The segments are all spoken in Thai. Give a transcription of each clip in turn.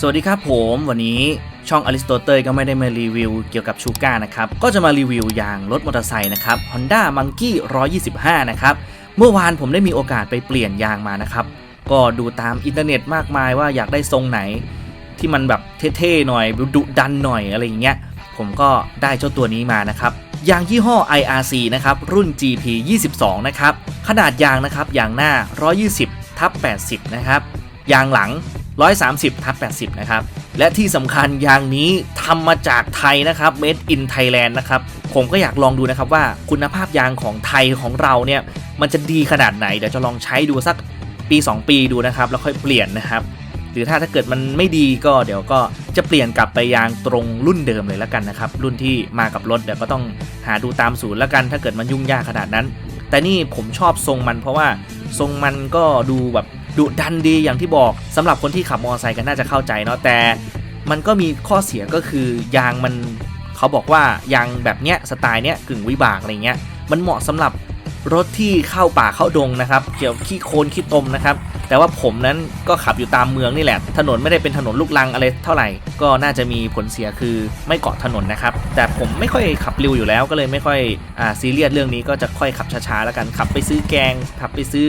สวัสดีครับผมวันนี้ช่องอ r ริสโตเตอร์ก็ไม่ได้มารีวิวเกี่ยวกับชูก้านะครับ ก็จะมารีวิวยางรถมอเตอร์ไซค์นะครับ Honda Monkey 125 นะครับ เมื่อวานผมได้มีโอกาสไปเปลี่ยนยางมานะครับ ก็ดูตามอินเทอร์เน็ตมากมายว่าอยากได้ทรงไหน ที่มันแบบเท่ๆหน่อยดุดันหน่อยอะไรอย่างเงี้ยผมก็ได้เจ้าตัวนี้มานะครับยางยี่ห้อ IRC นะครับรุ่น GP 22 นะครับขนาดยางนะครับยางหน้า 120ทับ80 นะครับ ยางหลัง 130ทับ80 นะครับ และที่สำคัญยางนี้ทำมาจากไทยนะครับ made in Thailand นะครับ ผมก็อยากลองดูนะครับว่าคุณภาพยางของไทยของเราเนี่ย มันจะดีขนาดไหน เดี๋ยวจะลองใช้ดูสักปี 2 ปีดูนะครับ แล้วค่อยเปลี่ยนนะครับ หรือถ้าถ้าเกิดมันไม่ดีก็เดี๋ยวก็จะเปลี่ยนกลับไปยางตรงรุ่นเดิมเลยแล้วกันนะครับ รุ่นที่มากับรถเดี๋ยวก็ต้องหาดูตามศูนย์แล้วกัน ถ้าเกิดมันยุ่งยากขนาดนั้น แต่นี่ผมชอบทรงมันเพราะว่าทรงมันก็ดูแบบ ดุดันดีอย่างที่บอกสำหรับคนที่ขับมอเตอร์ไซค์ก็น่าจะเข้าใจเนาะแต่ มันก็มีข้อเสียก็คือยางมันเขาบอกว่ายางแบบเนี้ยสไตล์เนี้ยกึ่งวิบากอะไรเงี้ยมันเหมาะสำหรับ รถที่เข้าป่าเข้าดงนะครับ เกี่ยวขี้โคลนขี้ตมนะครับ แต่ว่าผมนั้นก็ขับอยู่ตามเมืองนี่แหละ ถนนไม่ได้เป็นถนนลูกลังอะไรเท่าไหร่ ก็น่าจะมีผลเสียคือไม่เกาะถนนนะครับ แต่ผมไม่ค่อยขับเร็วอยู่แล้ว ก็เลยไม่ค่อยอ่าซีเรียสเรื่องนี้ก็จะค่อยขับช้าๆแล้วกันขับไปซื้อแกง ขับไปซื้อ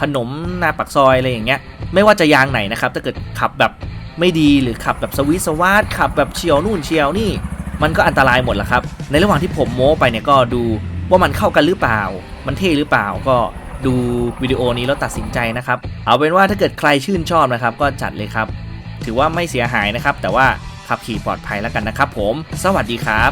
ขนมหน้าปากซอยอะไรอย่างเงี้ย ไม่ว่าจะยางไหนนะครับ ถ้าเกิดขับแบบไม่ดีหรือขับแบบสวิสวาดขับแบบเฉียวนู่นเฉียวนี่ มันก็อันตรายหมดแหละครับ ในระหว่างที่ผมโม้ไปเนี่ยก็ดูว่ามันเข้ากันหรือเปล่า มันเท่หรือเปล่าก็ดูวิดีโอนี้แล้วตัดสินใจนะครับ เอาเป็นว่าถ้าเกิดใครชื่นชอบนะครับ ก็จัดเลยครับ ถือว่าไม่เสียหายนะครับ แต่ว่าขับขี่ปลอดภัยแล้วกันนะครับ ผม สวัสดีครับ